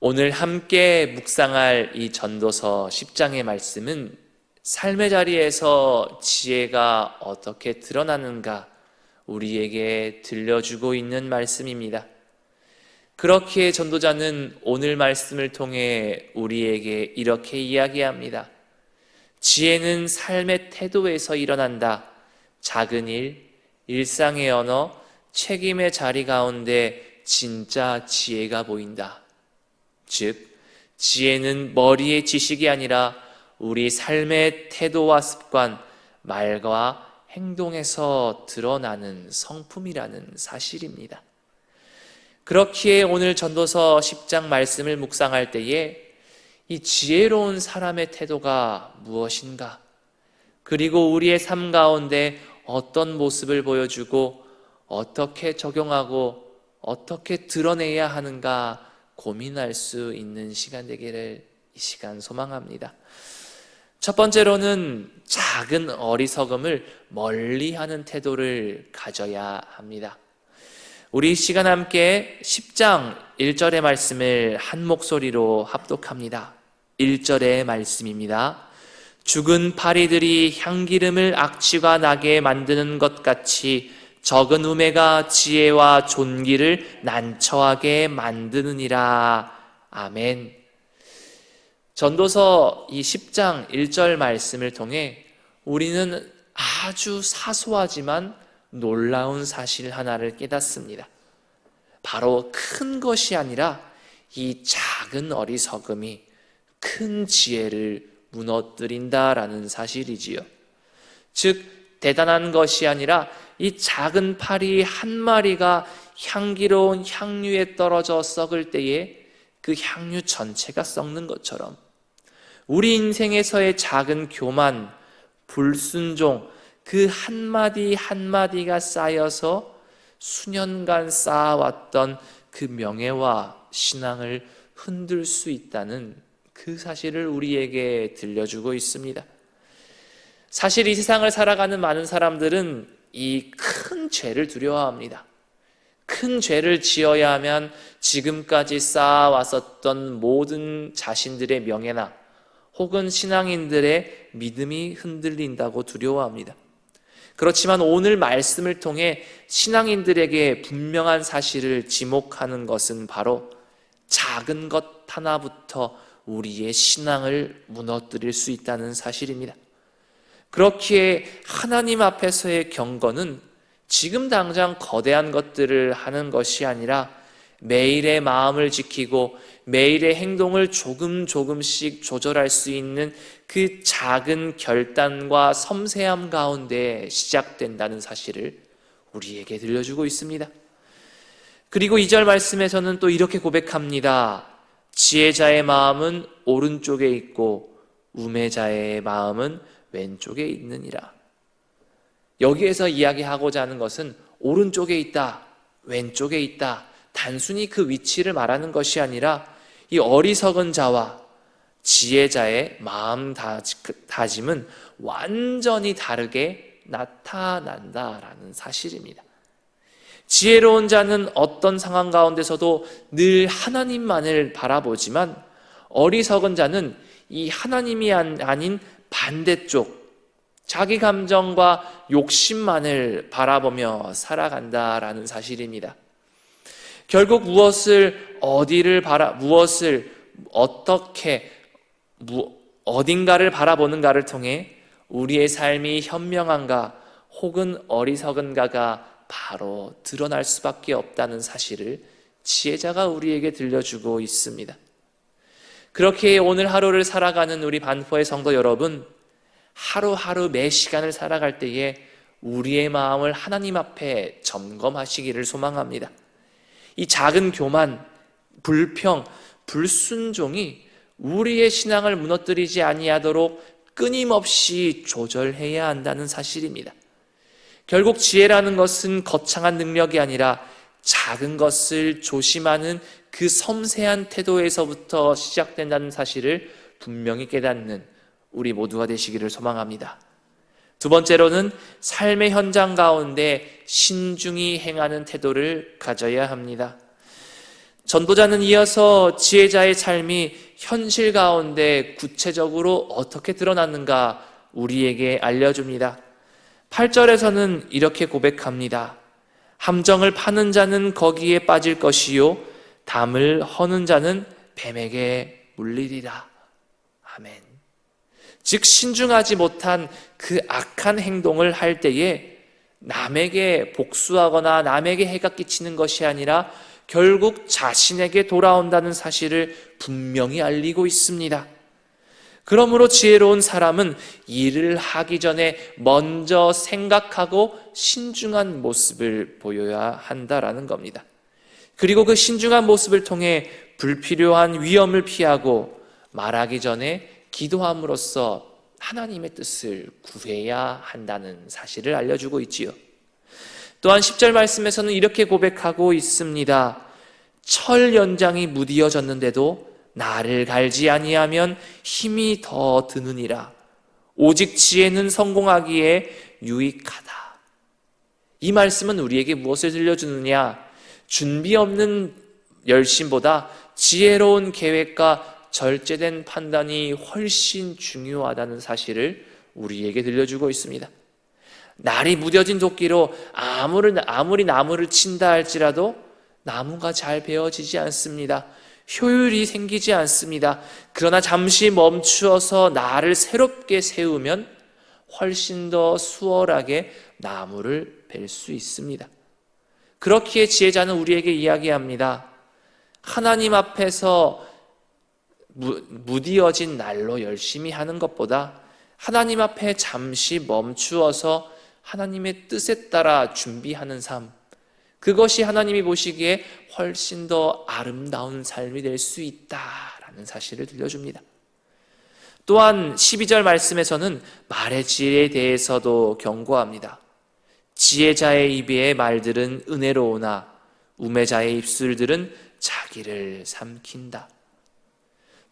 오늘 함께 묵상할 이 전도서 10장의 말씀은 삶의 자리에서 지혜가 어떻게 드러나는가 우리에게 들려주고 있는 말씀입니다. 그렇기에 전도자는 오늘 말씀을 통해 우리에게 이렇게 이야기합니다. 지혜는 삶의 태도에서 일어난다. 작은 일, 일상의 언어, 책임의 자리 가운데 진짜 지혜가 보인다. 즉, 지혜는 머리의 지식이 아니라 우리 삶의 태도와 습관, 말과 행동에서 드러나는 성품이라는 사실입니다. 그렇기에 오늘 전도서 10장 말씀을 묵상할 때에 이 지혜로운 사람의 태도가 무엇인가? 그리고 우리의 삶 가운데 어떤 모습을 보여주고 어떻게 적용하고 어떻게 드러내야 하는가 고민할 수 있는 시간 되기를 이 시간 소망합니다. 첫 번째로는 작은 어리석음을 멀리 하는 태도를 가져야 합니다. 우리 시간 함께 10장 1절의 말씀을 한 목소리로 합독합니다. 1절의 말씀입니다. 죽은 파리들이 향기름을 악취가 나게 만드는 것 같이 적은 우매가 지혜와 존귀를 난처하게 만드느니라. 아멘. 전도서 이 10장 1절 말씀을 통해 우리는 아주 사소하지만 놀라운 사실 하나를 깨닫습니다. 바로 큰 것이 아니라 이 작은 어리석음이 큰 지혜를 무너뜨린다라는 사실이지요. 즉, 대단한 것이 아니라 이 작은 파리 한 마리가 향기로운 향유에 떨어져 썩을 때에 그 향유 전체가 썩는 것처럼 우리 인생에서의 작은 교만, 불순종, 그 한마디 한마디가 쌓여서 수년간 쌓아왔던 그 명예와 신앙을 흔들 수 있다는 그 사실을 우리에게 들려주고 있습니다. 사실 이 세상을 살아가는 많은 사람들은 이 큰 죄를 두려워합니다. 큰 죄를 지어야 하면 지금까지 쌓아왔었던 모든 자신들의 명예나 혹은 신앙인들의 믿음이 흔들린다고 두려워합니다. 그렇지만 오늘 말씀을 통해 신앙인들에게 분명한 사실을 지목하는 것은 바로 작은 것 하나부터 우리의 신앙을 무너뜨릴 수 있다는 사실입니다. 그렇기에 하나님 앞에서의 경건은 지금 당장 거대한 것들을 하는 것이 아니라 매일의 마음을 지키고 매일의 행동을 조금 조금씩 조절할 수 있는 그 작은 결단과 섬세함 가운데 시작된다는 사실을 우리에게 들려주고 있습니다. 그리고 2절 말씀에서는 또 이렇게 고백합니다. 지혜자의 마음은 오른쪽에 있고 우매자의 마음은 왼쪽에 있느니라. 여기에서 이야기하고자 하는 것은 오른쪽에 있다, 왼쪽에 있다. 단순히 그 위치를 말하는 것이 아니라 이 어리석은 자와 지혜자의 마음 다짐은 완전히 다르게 나타난다라는 사실입니다. 지혜로운 자는 어떤 상황 가운데서도 늘 하나님만을 바라보지만 어리석은 자는 이 하나님이 아닌 반대쪽 자기 감정과 욕심만을 바라보며 살아간다라는 사실입니다. 결국 무엇을 어디를 바라 무엇을 어떻게 무, 어딘가를 바라보는가를 통해 우리의 삶이 현명한가 혹은 어리석은가가 바로 드러날 수밖에 없다는 사실을 지혜자가 우리에게 들려주고 있습니다. 그렇게 오늘 하루를 살아가는 우리 반포의 성도 여러분, 하루하루 매 시간을 살아갈 때에 우리의 마음을 하나님 앞에 점검하시기를 소망합니다. 이 작은 교만, 불평, 불순종이 우리의 신앙을 무너뜨리지 아니하도록 끊임없이 조절해야 한다는 사실입니다. 결국 지혜라는 것은 거창한 능력이 아니라 작은 것을 조심하는 그 섬세한 태도에서부터 시작된다는 사실을 분명히 깨닫는 우리 모두가 되시기를 소망합니다. 두 번째로는 삶의 현장 가운데 신중히 행하는 태도를 가져야 합니다. 전도자는 이어서 지혜자의 삶이 현실 가운데 구체적으로 어떻게 드러났는가 우리에게 알려줍니다. 8절에서는 이렇게 고백합니다. 함정을 파는 자는 거기에 빠질 것이요. 담을 허는 자는 뱀에게 물리리라. 아멘. 즉, 신중하지 못한 그 악한 행동을 할 때에 남에게 복수하거나 남에게 해가 끼치는 것이 아니라 결국 자신에게 돌아온다는 사실을 분명히 알리고 있습니다. 그러므로 지혜로운 사람은 일을 하기 전에 먼저 생각하고 신중한 모습을 보여야 한다라는 겁니다. 그리고 그 신중한 모습을 통해 불필요한 위험을 피하고 말하기 전에 기도함으로써 하나님의 뜻을 구해야 한다는 사실을 알려주고 있지요. 또한 10절 말씀에서는 이렇게 고백하고 있습니다. 철 연장이 무디어졌는데도 나를 갈지 아니하면 힘이 더 드느니라. 오직 지혜는 성공하기에 유익하다. 이 말씀은 우리에게 무엇을 들려주느냐? 준비 없는 열심보다 지혜로운 계획과 절제된 판단이 훨씬 중요하다는 사실을 우리에게 들려주고 있습니다. 날이 무뎌진 도끼로 아무리, 아무리 나무를 친다 할지라도 나무가 잘 베어지지 않습니다. 효율이 생기지 않습니다. 그러나 잠시 멈추어서 나를 새롭게 세우면 훨씬 더 수월하게 나무를 벨 수 있습니다. 그렇기에 지혜자는 우리에게 이야기합니다. 하나님 앞에서 무디어진 날로 열심히 하는 것보다 하나님 앞에 잠시 멈추어서 하나님의 뜻에 따라 준비하는 삶, 그것이 하나님이 보시기에 훨씬 더 아름다운 삶이 될 수 있다라는 사실을 들려줍니다. 또한 12절 말씀에서는 말의 지혜에 대해서도 경고합니다. 지혜자의 입의 말들은 은혜로우나 우매자의 입술들은 자기를 삼킨다.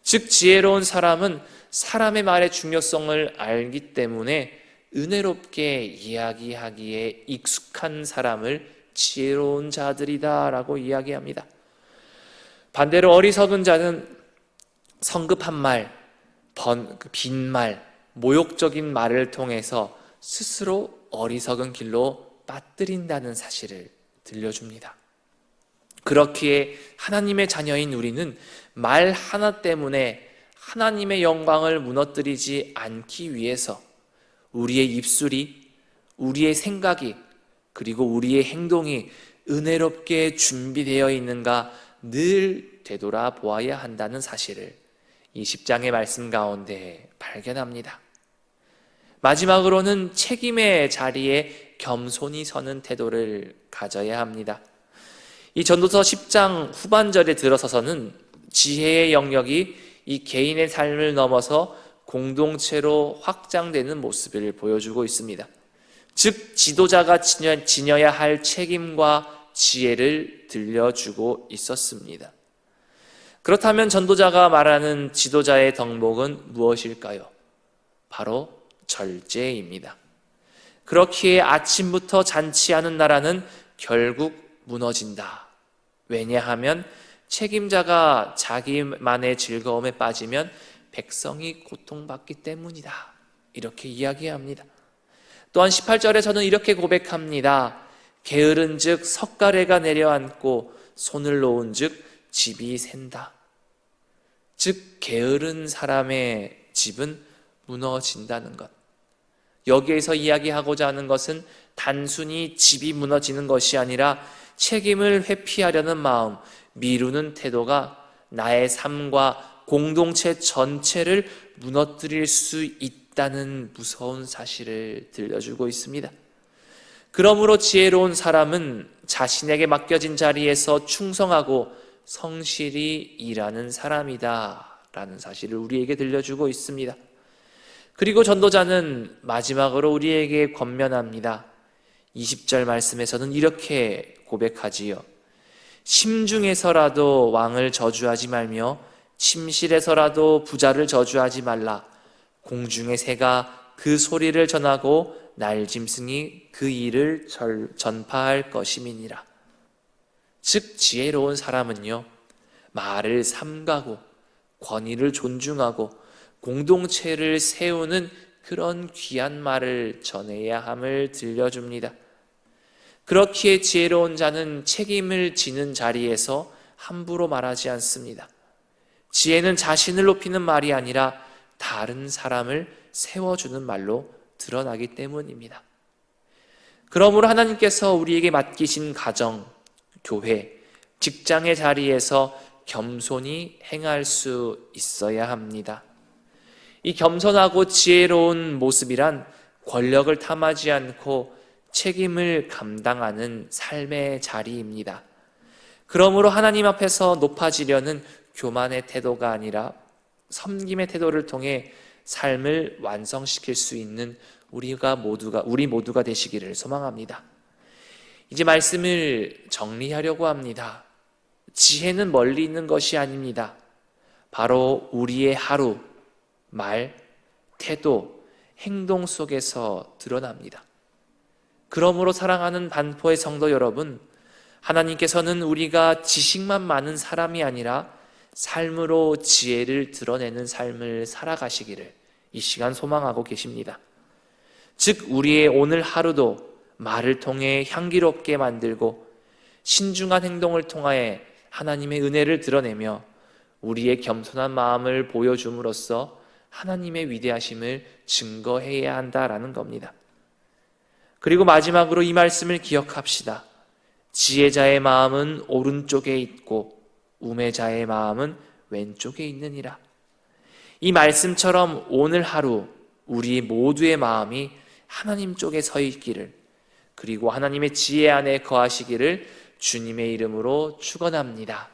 즉 지혜로운 사람은 사람의 말의 중요성을 알기 때문에 은혜롭게 이야기하기에 익숙한 사람을 지혜로운 자들이다라고 이야기합니다. 반대로 어리석은 자는 성급한 말, 번, 그 빈말, 모욕적인 말을 통해서 스스로 어리석은 길로 빠뜨린다는 사실을 들려줍니다. 그렇기에 하나님의 자녀인 우리는 말 하나 때문에 하나님의 영광을 무너뜨리지 않기 위해서 우리의 입술이, 우리의 생각이, 그리고 우리의 행동이 은혜롭게 준비되어 있는가 늘 되돌아 보아야 한다는 사실을 이 10장의 말씀 가운데 발견합니다. 마지막으로는 책임의 자리에 겸손히 서는 태도를 가져야 합니다. 이 전도서 10장 후반절에 들어서서는 지혜의 영역이 이 개인의 삶을 넘어서 공동체로 확장되는 모습을 보여주고 있습니다. 즉, 지도자가 지녀 야 할 책임과 지혜를 들려주고 있었습니다. 그렇다면 전도자가 말하는 지도자의 덕목은 무엇일까요? 바로 절제입니다. 그렇기에 아침부터 잔치하는 나라는 결국 무너진다. 왜냐하면 책임자가 자기만의 즐거움에 빠지면 백성이 고통받기 때문이다. 이렇게 이야기합니다. 또한 18절에서는 이렇게 고백합니다. 게으른 즉 석가래가 내려앉고 손을 놓은 즉 집이 샌다. 즉 게으른 사람의 집은 무너진다는 것. 여기에서 이야기하고자 하는 것은 단순히 집이 무너지는 것이 아니라 책임을 회피하려는 마음, 미루는 태도가 나의 삶과 공동체 전체를 무너뜨릴 수 있다는 무서운 사실을 들려주고 있습니다. 그러므로 지혜로운 사람은 자신에게 맡겨진 자리에서 충성하고 성실히 일하는 사람이다. 라는 사실을 우리에게 들려주고 있습니다. 그리고 전도자는 마지막으로 우리에게 권면합니다. 20절 말씀에서는 이렇게 고백하지요. 심중에서라도 왕을 저주하지 말며 침실에서라도 부자를 저주하지 말라. 공중의 새가 그 소리를 전하고 날짐승이 그 일을 전파할 것임이니라. 즉 지혜로운 사람은요 말을 삼가고 권위를 존중하고 공동체를 세우는 그런 귀한 말을 전해야 함을 들려줍니다. 그렇기에 지혜로운 자는 책임을 지는 자리에서 함부로 말하지 않습니다. 지혜는 자신을 높이는 말이 아니라 다른 사람을 세워주는 말로 드러나기 때문입니다. 그러므로 하나님께서 우리에게 맡기신 가정, 교회, 직장의 자리에서 겸손히 행할 수 있어야 합니다. 이 겸손하고 지혜로운 모습이란 권력을 탐하지 않고 책임을 감당하는 삶의 자리입니다. 그러므로 하나님 앞에서 높아지려는 교만의 태도가 아니라 섬김의 태도를 통해 삶을 완성시킬 수 있는 우리가 모두가 우리 모두가 되시기를 소망합니다. 이제 말씀을 정리하려고 합니다. 지혜는 멀리 있는 것이 아닙니다. 바로 우리의 하루, 말, 태도, 행동 속에서 드러납니다. 그러므로 사랑하는 반포의 성도 여러분, 하나님께서는 우리가 지식만 많은 사람이 아니라 삶으로 지혜를 드러내는 삶을 살아가시기를 이 시간 소망하고 계십니다. 즉, 우리의 오늘 하루도 말을 통해 향기롭게 만들고 신중한 행동을 통하여 하나님의 은혜를 드러내며 우리의 겸손한 마음을 보여줌으로써 하나님의 위대하심을 증거해야 한다라는 겁니다. 그리고 마지막으로 이 말씀을 기억합시다. 지혜자의 마음은 오른쪽에 있고 우매자의 마음은 왼쪽에 있느니라. 이 말씀처럼 오늘 하루 우리 모두의 마음이 하나님 쪽에 서 있기를 그리고 하나님의 지혜 안에 거하시기를 주님의 이름으로 축원합니다.